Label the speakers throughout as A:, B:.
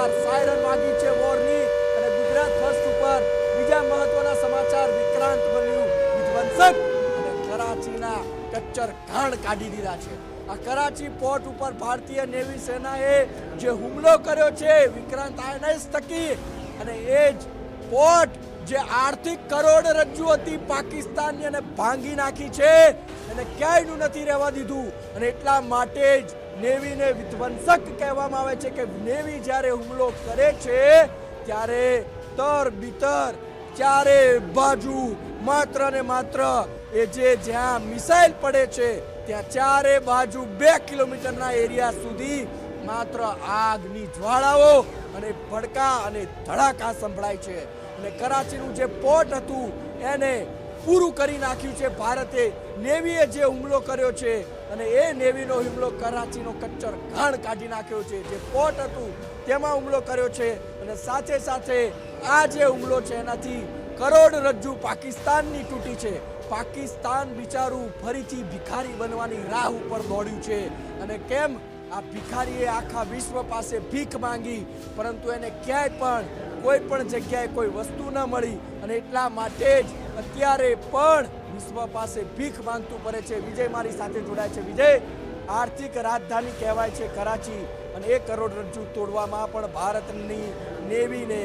A: સમાચાર સાયરન વાગી છે વોરની અને ગુજરાત ફર્સ્ટ ઉપર બીજા મહત્વના સમાચાર વિક્રાંત બન્યું. વિધ્વંસક અને કરાચીના કચ્ચર ઘાણ કાઢી દીધા છે. આ કરાચી પોર્ટ ઉપર ભારતીય નેવી સેનાએ જે હુમલો કર્યો છે, વિક્રાંત આઈએનએસ થકી અને એ જ પોર્ટ જે આર્થિક કરોડરજ્જુ હતી પાકિસ્તાનની અને ભાંગી નાખી છે અને ક્યાંયનું નથી રહેવા દીધું. અને એટલા માટે જ નેવીને વિધ્વંસક કહેવામાં આવે છે કે નેવી જ્યારે હુમલો કરે છે, ત્યારે તર બીતર ચારે બાજુ માત્ર ને માત્ર એ જે જ્યાં મિસાઇલ પડે છે, ત્યાં ચારે બાજુ બે કિલોમીટરના એરિયા સુધી માત્ર આગની જ્વાળાઓ અને ભડકા અને ધડાકા સંભળાય છે. અને કરાચીનું જે પોર્ટ હતું, એને પૂરું કરી નાખ્યું છે. ભારતે નેવીએ જે હુમલો કર્યો છે અને એ નેવીનો હુમલો કરાચીનો કચ્છર ઘાણ કાઢી નાખ્યો છે, જે પોર્ટ હતું તેમાં હુમલો કર્યો છે અને સાથે સાથે આ જે હુમલો છે એનાથી કરોડરજ્જુ પાકિસ્તાનની તૂટી છે. પાકિસ્તાન બિચારું ફરીથી ભિખારી બનવાની રાહ ઉપર દોડ્યું છે અને કેમ આ ભિખારીએ આખા વિશ્વ પાસે ભીખ માંગી, પરંતુ એને ક્યાંય પણ કોઈ પણ જગ્યાએ કોઈ વસ્તુ ન મળી અને એટલા માટે જ અત્યારે પણ વિશ્વ પાસે ભીખ માંગતું પડે છે. વિજય મારી સાથે જોડાય છે. વિજય, આર્થિક રાજધાની કહેવાય છે કરાચી અને એ કરોડરજ્જુ તોડવામાં પણ ભારતની નેવીને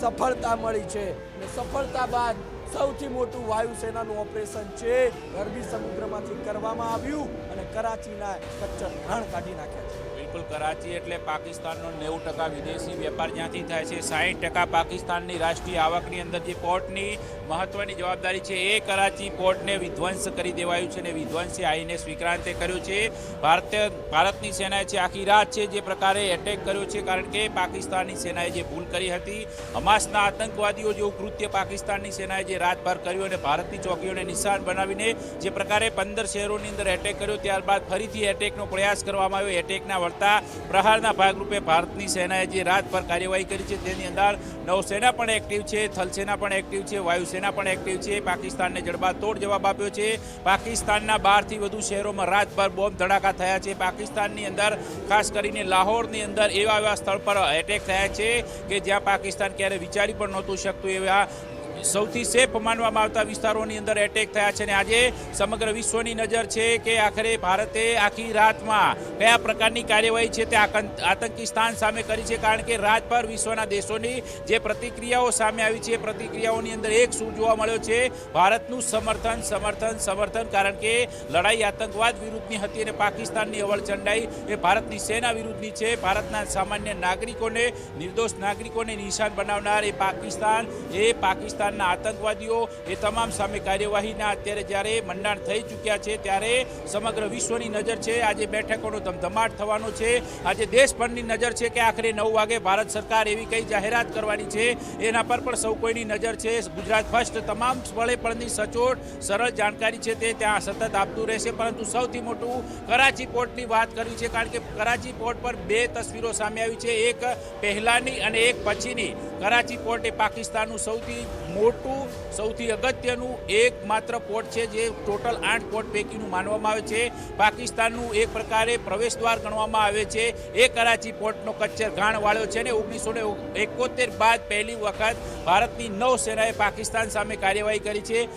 A: સફળતા મળી છે. અને સફળતા બાદ સૌથી મોટું વાયુસેનાનું ઓપરેશન છે અરબી સમુદ્રમાંથી કરવામાં આવ્યું અને કરાચીના કચ્છ ઘાણ કાઢી નાખ્યા છે.
B: બિલકુલ કરાચી એટલે પાકિસ્તાનનો નેવું ટકા વિદેશી વેપાર જ્યાંથી થાય છે, સાહીઠ ટકા પાકિસ્તાનની રાષ્ટ્રીય આવકની અંદર જે પોર્ટની મહત્વની જવાબદારી છે એ કરાચી પોર્ટને વિધ્વંસ કરી દેવાયું છે અને વિધ્વંસે આઈએનએસ વિક્રાંતે કર્યું છે. ભારતીય ભારતની સેનાએ છે આખી રાત છે જે પ્રકારે એટેક કર્યો છે, કારણ કે પાકિસ્તાનની સેનાએ જે ભૂલ કરી હતી, હમાસના આતંકવાદીઓ જેવું કૃત્ય પાકિસ્તાનની સેનાએ જે રાતભર કર્યું અને ભારતની ચોકીઓને નિશાન બનાવીને જે પ્રકારે પંદર શહેરોની અંદર એટેક કર્યો, ત્યારબાદ ફરીથી એટેકનો પ્રયાસ કરવામાં આવ્યો. એટેકના વળતા પ્રહારના ભાગરૂપે ભારતની સેનાએ જે રાતભર કાર્યવાહી કરી છે તેની અંદર નૌસેના પણ એક્ટિવ છે, થલસેના પણ એક્ટિવ છે, વાયુસેના પણ એક્ટિવ છે. પાકિસ્તાનને જડબાતોડ જવાબ આપ્યો છે. પાકિસ્તાનના બારથી વધુ શહેરોમાં રાતભર બોમ્બ ધડાકા થયા છે. પાકિસ્તાનની અંદર, ખાસ કરીને લાહોરની અંદર એવા એવા સ્થળ પર એટેક થયા છે કે જ્યાં પાકિસ્તાન ક્યારે વિચારી પણ નહોતું શકતું એવા સૌથી સેફ માનવામાં આવતા વિસ્તારોની અંદર એટેક થયા છે અને આજે સમગ્ર વિશ્વની નજર છે કે આખરે ભારતે આખી રાતમાં કયા પ્રકારની કાર્યવાહી છે તે આતંકી સ્થાન સામે કરી છે કારણ કે રાતભર વિશ્વના દેશોની જે પ્રતિક્રિયાઓ સામે આવી છે પ્રતિક્રિયાઓની અંદર એક શું જોવા મળ્યો છે? ભારતનું સમર્થન સમર્થન સમર્થન કારણ કે લડાઈ આતંકવાદ વિરુદ્ધની હતી અને પાકિસ્તાનની અવળચંડાઈ એ ભારતની સેના વિરુદ્ધની છે. ભારતના સામાન્ય નાગરિકોને, નિર્દોષ નાગરિકોને નિશાન બનાવનાર એ પાકિસ્તાન, એ પાકિસ્તાનના આતંકવાદીઓ એ તમામ સામે કાર્યવાહીના અત્યારે જ્યારે મંડાણ થઈ ચૂક્યા છે, ત્યારે સમગ્ર વિશ્વની નજર છે, આજે બેઠકોનો ધમધમાટ થવાનો છે. આજે દેશભરની નજર છે કે આખરે નવ વાગે ભારત સરકાર એવી કઈ જાહેરાત કરવાની છે, એના પર પણ સૌ કોઈની નજર છે. ગુજરાત ફર્સ્ટ તમામ સ્થળે પણની સચોટ, સરળ જાણકારી છે તે ત્યાં સતત આપતું રહેશે. પરંતુ સૌથી મોટું કરાચી પોર્ટની વાત કરવી છે, કારણ કે કરાચી પોર્ટ પર બે તસવીરો સામે આવી છે. એક પહેલાની અને એક પછીની. કરાચી પોર્ટ એ પાકિસ્તાનનું સૌથી મોટું, સૌથી અગત્યનું એકમાત્ર પોર્ટ છે જે ટોટલ આઠ પોર્ટ પૈકીનું માનવામાં આવે છે. પાકિસ્તાનનું એક પ્રકારે પ્રવેશ દ્વાર ગણવામાં આવે છે. એ કરાચી પોર્ટનો કચ્છર ગાણ વાળ્યો છે ને ઓગણીસો એકોતેર બાદ પહેલી વખત ભારતની નૌસેનાએ પાકિસ્તાન સામે કાર્યવાહી કરી છે.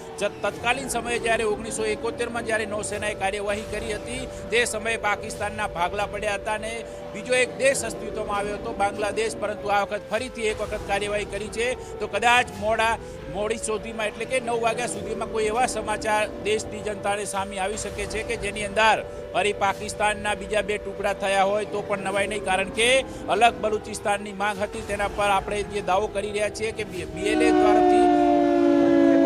B: તત્કાલીન સમયે જ્યારે ઓગણીસો એકોતેરમાં જ્યારે નૌસેનાએ કાર્યવાહી કરી હતી, તે સમયે પાકિસ્તાનના ભાગલા પડ્યા હતા અને બીજો એક દેશ અસ્તિત્વમાં આવ્યો હતો, બાંગ્લાદેશ. પરંતુ આ વખત ફરીથી એક વખત કાર્યવાહી કરી છે. તો કદાચ મોડા, મોડી સુધીમાં એટલે કે નવ વાગ્યા સુધીમાં કોઈ એવા સમાચાર દેશની જનતાને સામે આવી શકે છે કે જેની અંદર ફરી પાકિસ્તાનના બીજા બે ટુકડા થયા હોય તો પણ નવાઈ નહીં. કારણ કે અલગ બલુચિસ્તાનની માંગ હતી, તેના પર આપણે જે દાવો કરી રહ્યા છીએ કે બીએલએ તરફથી